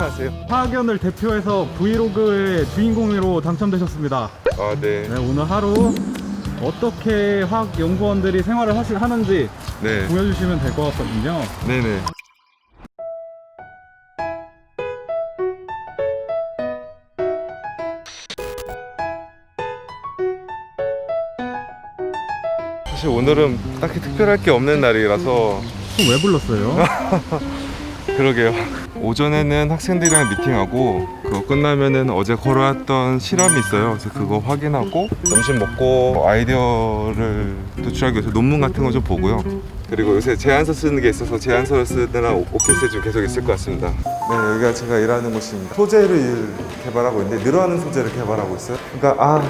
안녕하세요. 화학연을 대표해서 브이로그의 주인공으로 당첨되셨습니다. 아, 네. 네, 오늘 하루 어떻게 화학 연구원들이 생활을 하시, 하는지 네. 보여주시면 될 것 같거든요. 네네. 사실 오늘은 딱히 특별할 게 없는 날이라서 그럼 왜 불렀어요? 그러게요. 오전에는 학생들이랑 미팅하고 그거 끝나면은 어제 걸어왔던 실험이 있어요. 그래서 그거 확인하고 점심 먹고 아이디어를 도출하기 위해서 논문 같은 거 좀 보고요. 그리고 요새 제안서 쓰는 게 있어서 제안서를 쓰느라 오- 오피스에 좀 계속 있을 것 같습니다. 네, 여기가 제가 일하는 곳입니다. 소재를 개발하고 있는데 늘어나는 소재를 개발하고 있어요. 그러니까 아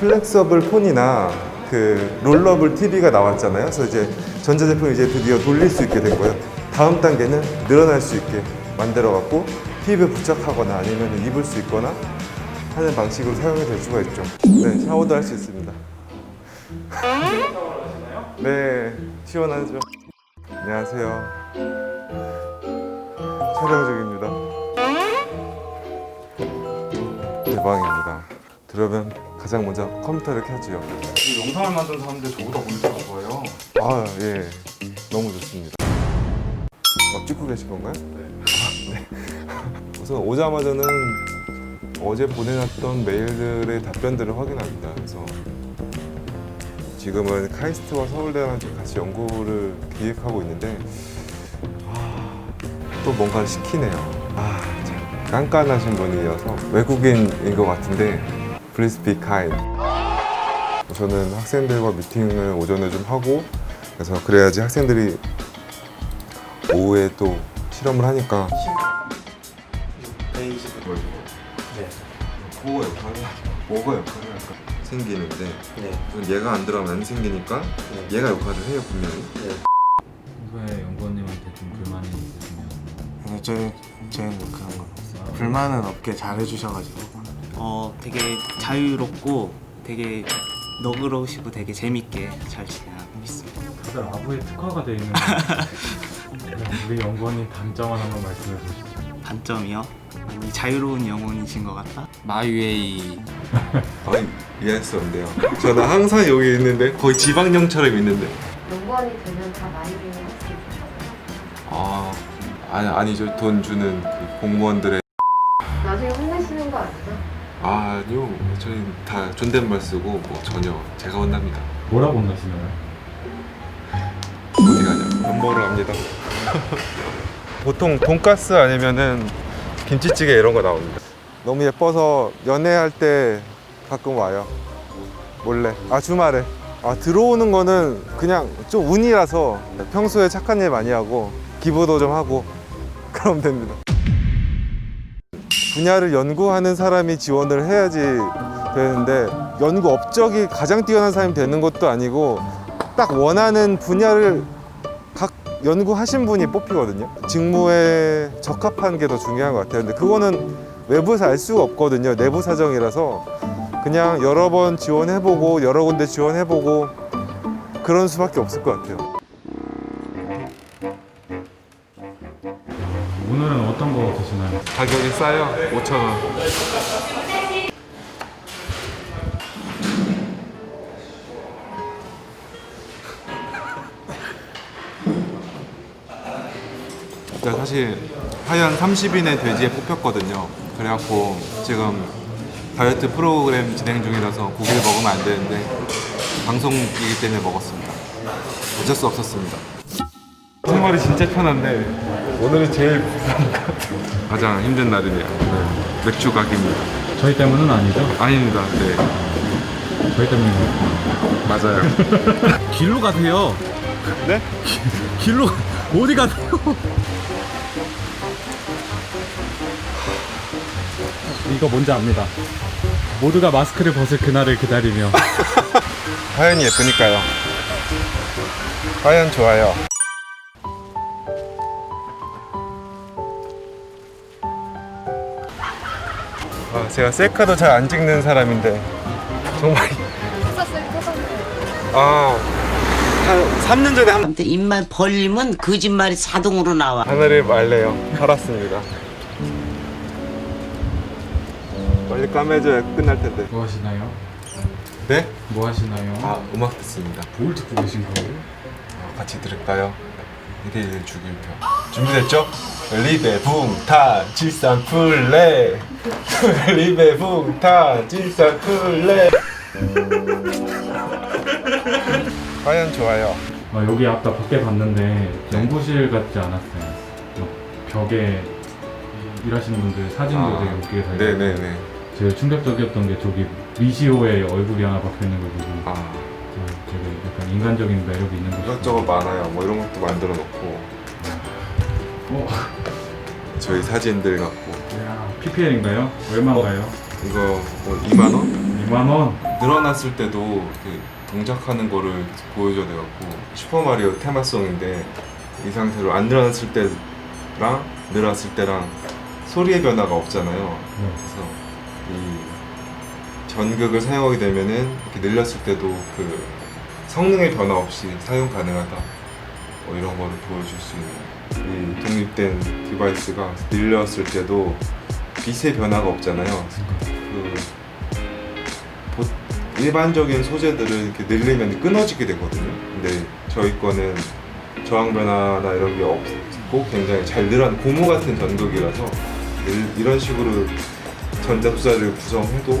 플렉서블 폰이나 그 롤러블 TV가 나왔잖아요. 그래서 이제 전자제품 이제 드디어 돌릴 수 있게 된 거예요. 다음 단계는 늘어날 수 있게 만들어 갖고 TV에 부착하거나 아니면 입을 수 있거나 하는 방식으로 사용이 될 수가 있죠. 네, 샤워도 할 수 있습니다. 네, 시원하죠. 안녕하세요. 촬영 중입니다. 대박입니다. 들어오면 가장 먼저 컴퓨터를 켜지요. 이 영상을 만든 사람들 저보다 먼저 좋아요. 아, 예. 너무 좋습니다. 막 찍고 계신 건가요? 네. 우선 오자마자는 어제 보내놨던 메일들의 답변들을 확인합니다. 그래서 지금은 카이스트와 서울대랑 좀 같이 연구를 기획하고 있는데 아, 또 뭔가를 시키네요. 아, 참 깐깐하신 분이어서 외국인인 것 같은데 Please be kind. 저는 학생들과 미팅을 오전에 좀 하고 그래서 그래야지 학생들이 오후에 또 실험을 하니까 코어 역할을 뭐가 역할을 할까? 생기는데 얘가 안 들어가면 안 생기니까 얘가 역할을 해요 분명히. 평소에 연구원님한테 좀 불만이 있으시면 네, 저희 저희는 그런 거 없어요. 불만은 없게 잘 해주셔가지고. 어 되게 자유롭고 되게 너그러우시고 되게 재밌게 잘 진행하고 있습니다. 다들 아부에 특화가 돼 있는 우리 연구원님 단점 하나만 말씀해 주시죠. 단점이요? 많이 자유로운 영혼이신 것 같다. 마이웨이 아니 이해했었는데요 저는 항상 여기 있는데 거의 지방령처럼 있는데 연구원이 되면 다 나이를 할수 있어요. 아 아니 아니죠 돈 주는 그 공무원들의 나중에 혼내시는 거 아니죠? 아, 아니요 저희는 다 존댓말 쓰고 뭐 전혀 제가 혼납니다 뭐라고 혼나시나요? 어디 가냐? 밥 먹으러 갑니다. 보통 돈가스 아니면은 김치찌개 이런 거 나옵니다. 너무 예뻐서 연애할 때 가끔 와요. 몰래. 아 주말에. 아 들어오는 거는 그냥 좀 운이라서 평소에 착한 일 많이 하고 기부도 좀 하고 그러면 됩니다. 분야를 연구하는 사람이 지원을 해야지 되는데 연구 업적이 가장 뛰어난 사람이 되는 것도 아니고 딱 원하는 분야를 각 연구하신 분이 뽑히거든요. 직무에 적합한 게 더 중요한 것 같아요. 근데 그거는 외부에서 알 수가 없거든요. 내부 사정이라서 그냥 여러 번 지원해보고 여러 군데 지원해보고 그런 수밖에 없을 것 같아요. 오늘은 어떤 거 드시나요? 가격이 싸요. 5천 원. 제가 사실 하얀 30인의 돼지에 뽑혔거든요. 그래갖고 지금 다이어트 프로그램 진행 중이라서 고기를 먹으면 안 되는데 방송이기 때문에 먹었습니다. 어쩔 수 없었습니다. 생활이 진짜 편한데 오늘이 제일 가장 힘든 날이네요. 맥주 각입니다. 저희 때문은 아니죠? 아닙니다. 네, 저희 때문인 맞아요. 거 길로 가세요. 네? 길로 어디 가세요? 이거 뭔지 압니다. 모두가 마스크를 벗을 그날을 기다리며 하연이 예쁘니까요. 하연 좋아요. 아, 제가 셀카도 잘 안 찍는 사람인데 정말. 아, 한 3년 전에 한 아무튼 입만 벌리면 거짓말이 자동으로 나와. 하늘을 말래요. 팔았습니다. 빨리 까매져야 끝날 텐데. 뭐 하시나요? 네? 뭐 하시나요? 아 음악 듣습니다. 뭘 듣고 계신 거예요? 어, 같이 들을까요? 1일 죽일표 준비됐죠? 리베 붕타 질산 플레 리베 붕타 질산 플레 과연 좋아요 아, 여기 아까 밖에 봤는데 연구실 같지 않았어요? 막 벽에 일하시는 분들 사진도 아, 되게 웃기게 잘 네네네 제일 충격적이었던 게 저기 미시오의 얼굴이 하나 박혀 있는 거 보고 아 어, 되게 약간 인간적인 매력이 있는 것 같아요. 이것저것 많아요 뭐 이런 것도 만들어 놓고 어, 저희 사진들 갖고 야, PPL인가요? 얼마인가요? 이거 뭐 2만 원? 2만 원. 늘어났을 때도 이렇게 동작하는 거를 보여줘야 돼갖고 슈퍼 마리오 테마송인데 이 상태로 안 늘어났을 때랑 늘어났을 때랑 소리의 변화가 없잖아요 네. 그래서 이 전극을 사용하게 되면은 이렇게 늘렸을 때도 그 성능의 변화 없이 사용 가능하다 뭐 이런 거를 보여줄 수 있는 이 독립된 디바이스가 늘렸을 때도 빛의 변화가 없잖아요 그 보- 일반적인 소재들은 이렇게 늘리면 끊어지게 되거든요. 근데 저희 거는 저항 변화나 이런 게 없고 굉장히 잘 늘어난 고무 같은 전극이라서 늘- 이런 식으로 전자 소자를 구성해도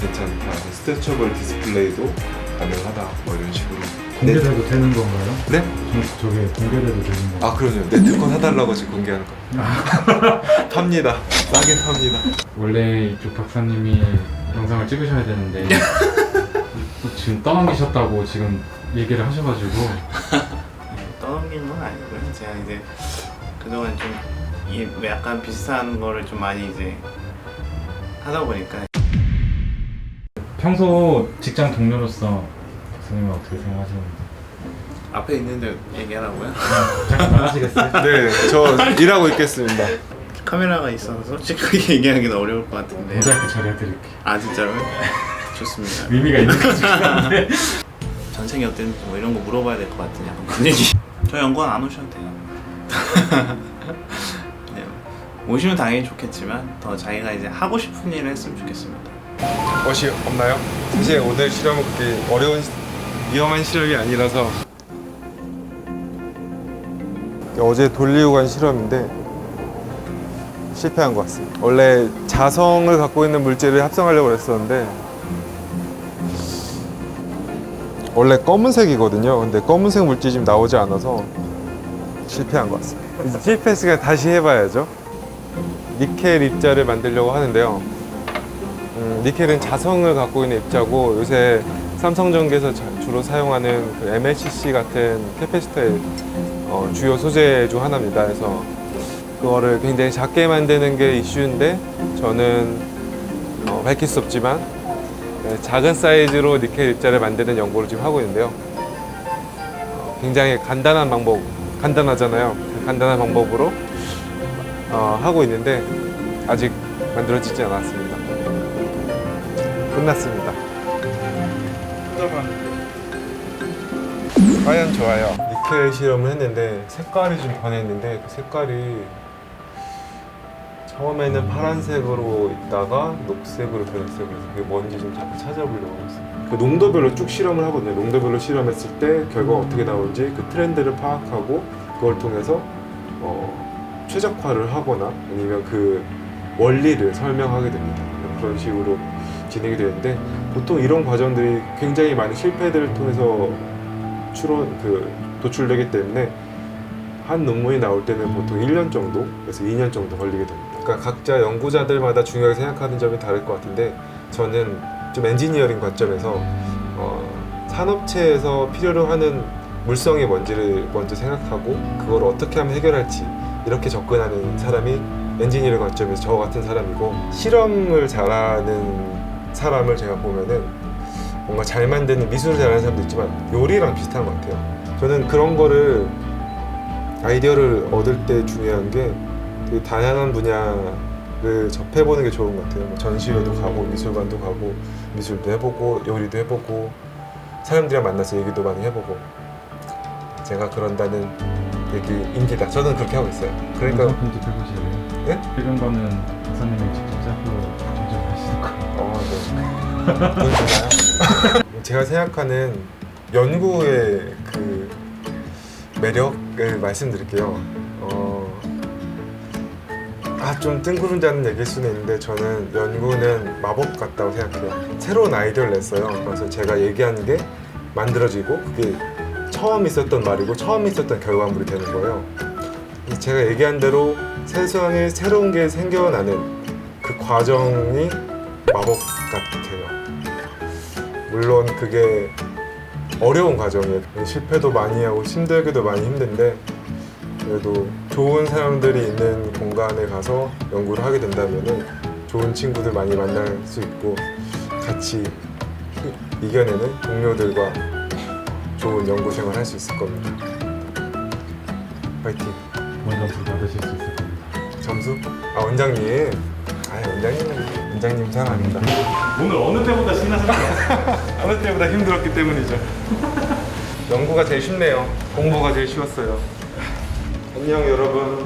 괜찮다. 스트레쳐블 디스플레이도 가능하다. 뭐 이런 식으로. 공개돼도 되는 건가요? 네? 저, 저게 공개돼도 되는 건가요? 아 그럼요. 네트콘 사달라고 지금 공개하는 거. 팝니다. 싸게 팝니다. 원래 이쪽 박사님이 영상을 찍으셔야 되는데 지금 떠넘기셨다고 지금 얘기를 하셔가지고 떠넘기는 건 아니고요. 제가 이제 그동안 좀이 약간 비슷한 거를 좀 많이 이제 하다 보니까 평소 직장 동료로서 박사님은 어떻게 생각하시는지 앞에 있는데 얘기하라고요? 잠깐 나가시겠어요? 네, 저 일하고 있겠습니다. 카메라가 있어서 솔직하게 얘기하기는 어려울 것 같은데. 모자이크 처리해드릴게요 아 진짜로요? 좋습니다. 의미가 있는 거죠 근데 전생이 어땠는지 뭐 이런 거 물어봐야 될 것 같은 약간 분위기. 저 연구원 안 오셔도 돼요. 네. 오시면 당연히 좋겠지만 더 자기가 이제 하고 싶은 일을 했으면 좋겠습니다. 것이 없나요? 사실 오늘 실험은 그렇게 어려운 시- 위험한 실험이 아니라서 어제 돌리고 간 실험인데 실패한 것 같습니다. 원래 자성을 갖고 있는 물질을 합성하려고 했었는데 원래 검은색이거든요. 근데 검은색 물질이 지금 나오지 않아서 실패한 것 같습니다. 이제 실패했으니까 다시 해봐야죠. 니켈 입자를 만들려고 하는데요. 음, 니켈은 자성을 갖고 있는 입자고 요새 삼성전기에서 자- 주로 사용하는 그 MLCC 같은 캐패시터의 어, 주요 소재 중 하나입니다. 그래서 그거를 굉장히 작게 만드는 게 이슈인데 저는 어, 밝힐 수 없지만 네, 작은 사이즈로 니켈 입자를 만드는 연구를 지금 하고 있는데요. 어, 굉장히 간단한 방법, 간단하잖아요. 그 간단한 방법으로 어, 하고 있는데 아직 만들어지지 않았습니다. 끝났습니다. 과연 좋아요. 니켈 실험을 했는데 색깔이 좀 변했는데 그 색깔이 처음에는 파란색으로 있다가 녹색으로 변했어요. 그래서 그게 뭔지 좀 자꾸 찾아보려고 하고 있어요. 그 농도별로 쭉 실험을 하거든요. 농도별로 실험했을 때 결과가 어떻게 나오는지 그 트렌드를 파악하고 그걸 통해서 어, 최적화를 하거나 아니면 그 원리를 설명하게 됩니다. 그런 식으로 진행이 되는데 보통 이런 과정들이 굉장히 많은 실패들을 통해서 추론 그 도출되기 때문에 한 논문이 나올 때는 보통 1년 정도, 그래서 2년 정도 걸리게 됩니다. 그러니까 각자 연구자들마다 중요하게 생각하는 점이 다를 것 같은데 저는 좀 엔지니어링 관점에서 어, 산업체에서 필요로 하는 물성이 뭔지를 먼저 생각하고 그걸 어떻게 하면 해결할지 이렇게 접근하는 사람이 엔지니어링 관점에서 저 같은 사람이고 실험을 잘하는 사람을 제가 보면은 뭔가 잘 만드는 미술을 잘하는 사람도 있지만 요리랑 비슷한 것 같아요. 저는 그런 거를 아이디어를 얻을 때 중요한 게 되게 다양한 분야를 접해보는 게 좋은 것 같아요. 뭐 전시회도 가고 미술관도 가고 미술도 해보고 요리도 해보고 사람들이랑 만나서 얘기도 많이 해보고 제가 그런다는 되게 인기다. 저는 그렇게 하고 있어요. 그러니까 편집 해보실래요? 네? 이런 거는 박사님이 직접 짜고 하시는 거. 어, 네. 돈 주나요? 제가 생각하는 연구의 그 매력을 말씀드릴게요. 어, 아, 좀 뜬구름자는 얘기일 수는 있는데 저는 연구는 마법 같다고 생각해요. 새로운 아이디어를 냈어요. 그래서 제가 얘기한 게 만들어지고 그게 처음 있었던 말이고 처음 있었던 결과물이 되는 거예요. 제가 얘기한 대로 세상에 새로운 게 생겨나는 그 과정이 마법 같아요. 물론 그게 어려운 과정이에요. 실패도 많이 하고 힘들기도 많이 힘든데 그래도 좋은 사람들이 있는 공간에 가서 연구를 하게 된다면 좋은 친구들 많이 만날 수 있고 같이 이겨내는 동료들과 좋은 연구 생활 할수 있을 겁니다. 파이팅! 먼저 부 받으실 수 있을 겁니다. 점수? 아 원장님. 아 원장님 원장님 사랑합니다. 오늘 어느 때보다 신나셨어요? 어느 때보다 힘들었기 때문이죠. 연구가 제일 쉽네요. 공부가 제일 쉬웠어요. 안녕 여러분.